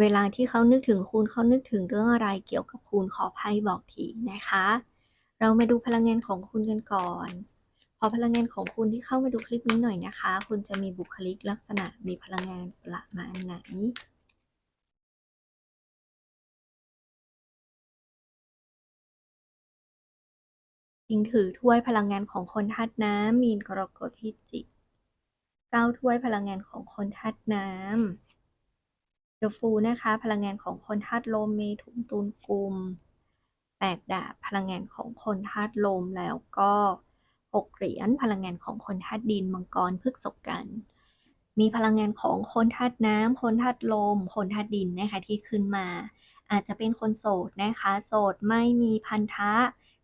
เวลาที่เขานึกถึงคุณเขานึกถึงเรื่องอะไรเกี่ยวกับคุณขอไพ่บอกทีนะคะ เรามาดูพลังงานของคุณกันก่อนขอพลังงานของคุณที่เข้ามาดูคลิปนี้หน่อยนะคะ คุณจะมีบุคลิกลักษณะมีพลังงานประมาณไหนคิงถือถ้วยพลังงานของคนธาตุน้ำมีนกรกฎพิจิกเก้าถ้วยพลังงานของคนธาตุน้ำ เดอะฟูนะคะ พลังงานของคนธาตุลมเมถุนตุลกุมแปดดาบพลังงานของคนธาตุลมแล้วก็หกเหรียญพลังงานของคนธาตุดินมังกรพฤกษกัน มีพลังงานของคนธาตุน้ำคนธาตุลม คนธาตุดินนะคะที่ขึ้นมา อาจจะเป็นคนโสดนะคะ โสดไม่มีพันธะ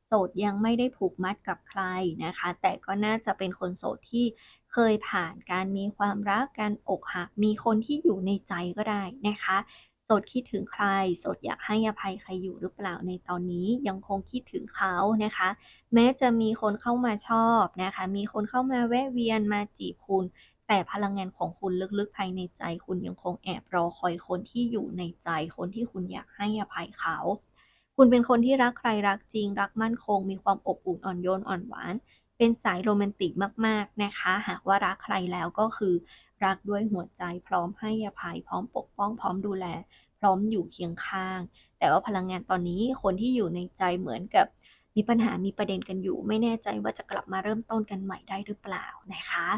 โสดยังไม่ได้ผูกมัดกับใครนะคะ แต่ก็น่าจะเป็นคนโสดที่ เคยผ่านการมีความรักการอกหัก มีคนที่อยู่ในใจก็ได้นะคะ โสดคิดถึงใคร โสดอยากให้อภัยใครอยู่หรือเปล่าในตอนนี้ยังคงคิดถึงเขานะคะ แม้จะมีคนเข้ามาชอบนะคะ มีคนเข้ามาแวะเวียนมาจีบคุณแต่พลังงานของคุณลึกๆภายในใจ คุณยังคงแอบรอคอยคนที่อยู่ในใจ คนที่คุณอยากให้อภัยเขา คุณเป็นคนที่รักใครรักจริง รักมั่นคง มีความอบอุ่นอ่อนโยนอ่อนหวาน เป็นสายโรแมนติกมาก ๆ นะคะ หากว่ารักใครแล้วก็คือรักด้วยหัวใจพร้อมให้อภัยพร้อมปกป้อง พร้อมดูแล พร้อมอยู่เคียงข้าง แต่ว่าพลังงานตอนนี้คนที่อยู่ในใจเหมือนกับมีปัญหามีประเด็นกันอยู่ ไม่แน่ใจว่าจะกลับมาเริ่มต้นกันใหม่ได้หรือเปล่านะคะ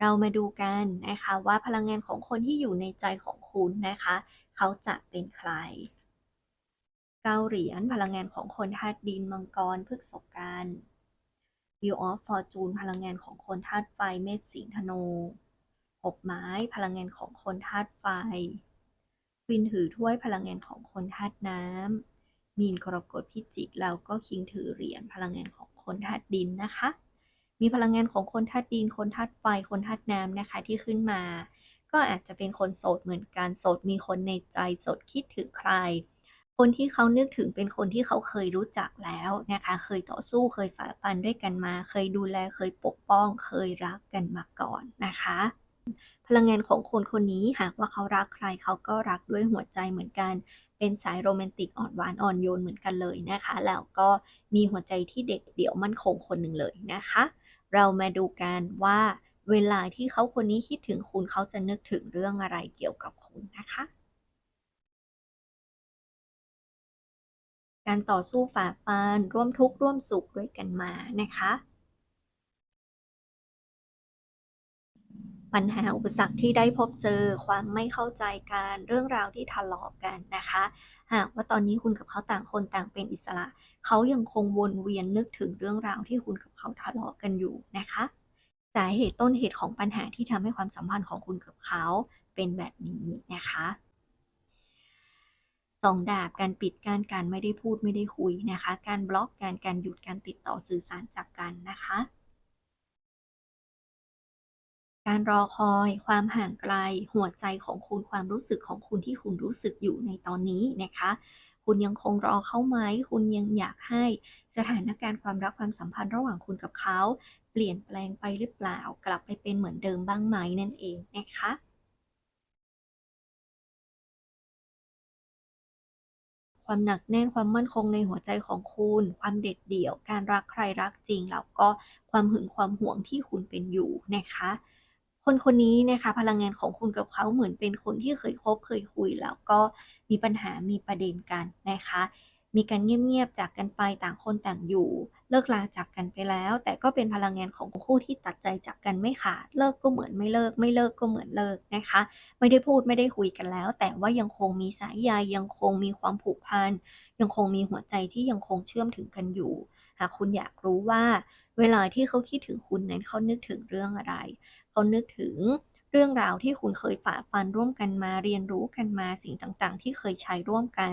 เรามาดูกันนะคะว่าพลังงานของคนที่อยู่ในใจของคุณนะคะ เขาจะเป็นใครเก้าเหรียญพลังงานของคนธาตุดินมังกรพฤกษกัน Wheel of Fortune พลังงานของคนธาตุไฟ เมษสิงธนูหกไม้ พลังงานของคนธาตุไฟควินถือถ้วยพลังงานของคนธาตุน้ำ มีนกรกฎพิจิกแล้วก็คิงถือเหรียญพลังงานของคนธาตุดินนะคะ มีพลังงานของคนธาตุดิน คนธาตุไฟ คนธาตุน้ำนะคะที่ขึ้นมา ก็อาจจะเป็นคนโสดเหมือนกัน โสดมีคนในใจ โสดคิดถึงใคร คนที่เขานึกถึงเป็นคนที่เขาเคยรู้จักแล้วนะคะ เคยต่อสู้เคยฝ่าฟันด้วยกันมา เคยดูแลเคยปกป้อง เคยรักกันมาก่อนนะคะ พลังงานของคนคนนี้หากว่าเขารักใครเขาก็รักด้วยหัวใจเหมือนกัน เป็นสายโรแมนติกอ่อนหวานอ่อนโยนเหมือนกันเลยนะคะ แล้วก็มีหัวใจที่เด็ดเดี่ยวมั่นคงคนหนึ่งเลยนะคะ เรามาดูกันว่าเวลาที่เขาคนนี้คิดถึงคุณเขาจะนึกถึงเรื่องอะไรเกี่ยวกับคุณนะคะ การต่อสู้ฝ่าฟันร่วมทุกข์ร่วมสุขด้วยกันมานะคะ ปัญหาอุปสรรคที่ได้พบเจอความไม่เข้าใจกันเรื่องราวที่ทะเลาะกันนะคะ หากว่าตอนนี้คุณกับเขาต่างคนต่างเป็นอิสระ เขายังคงวนเวียนนึกถึงเรื่องราวที่คุณกับเขาทะเลาะกันอยู่นะคะสาเหตุต้นเหตุของปัญหาที่ทำให้ความสัมพันธ์ของคุณกับเขาเป็นแบบนี้นะคะ สองดาบการปิดการการไม่ได้พูดไม่ได้คุยนะคะ การบล็อกการการหยุดการติดต่อสื่อสารจากกันนะคะ การรอคอยความห่างไกล หัวใจของคุณความรู้สึกของคุณที่คุณรู้สึกอยู่ในตอนนี้นะคะ คุณยังคงรอเขาไหม คุณยังอยากให้สถานการณ์ความรักความสัมพันธ์ระหว่างคุณกับเขา เปลี่ยนแปลงไปหรือเปล่า กลับไปเป็นเหมือนเดิมบ้างไหมนั่นเองนะคะ ความหนักแน่นความมั่นคงในหัวใจของคุณ ความเด็ดเดี่ยว การรักใครรักจริง แล้วก็ความหึงความหวงที่คุณเป็นอยู่นะคะ คนคนนี้นะคะ พลังงานของคุณกับเขาเหมือนเป็นคนที่เคยคบเคยคุย แล้วก็มีปัญหามีประเด็นกันนะคะ มีการเงียบๆจากกันไปต่างคนต่างอยู่ เลิกลาจากกันไปแล้ว แต่ก็เป็นพลังงานของคู่ที่ตัดใจจากกันไม่ขาดเลิกก็เหมือนไม่เลิก ไม่เลิกก็เหมือนเลิกนะคะ ไม่ได้พูดไม่ได้คุยกันแล้ว แต่ว่ายังคงมีสายใยยังคงมีความผูกพันยังคงมีหัวใจที่ยังคงเชื่อมถึงกันอยู่หากคุณอยากรู้ว่าเวลาที่เขาคิดถึงคุณนั้นเขานึกถึงเรื่องอะไร เขานึกถึงเรื่องราวที่คุณเคยฝ่าฟันร่วมกันมาเรียนรู้กันมาสิ่งต่างๆ ที่เคยใช้ร่วมกัน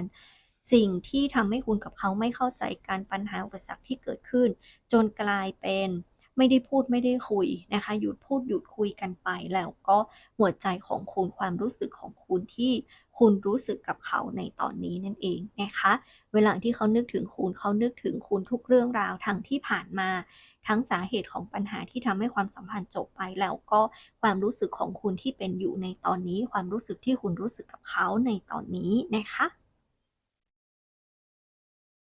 สิ่งที่ทำให้คุณกับเขาไม่เข้าใจการปัญหาอุปสรรคที่เกิดขึ้น จนกลายเป็นไม่ได้พูดไม่ได้คุยนะคะ หยุดพูดหยุดคุยกันไปแล้วก็หัวใจของคุณความรู้สึกของคุณที่คุณรู้สึกกับเขาในตอนนี้นั่นเองนะคะ เวลาที่เขานึกถึงคุณเขานึกถึงคุณทุกเรื่องราวทั้งที่ผ่านมา ทั้งสาเหตุของปัญหาที่ทำให้ความสัมพันธ์จบไปแล้วก็ความรู้สึกของคุณที่เป็นอยู่ในตอนนี้ ความรู้สึกที่คุณรู้สึกกับเขาในตอนนี้นะคะ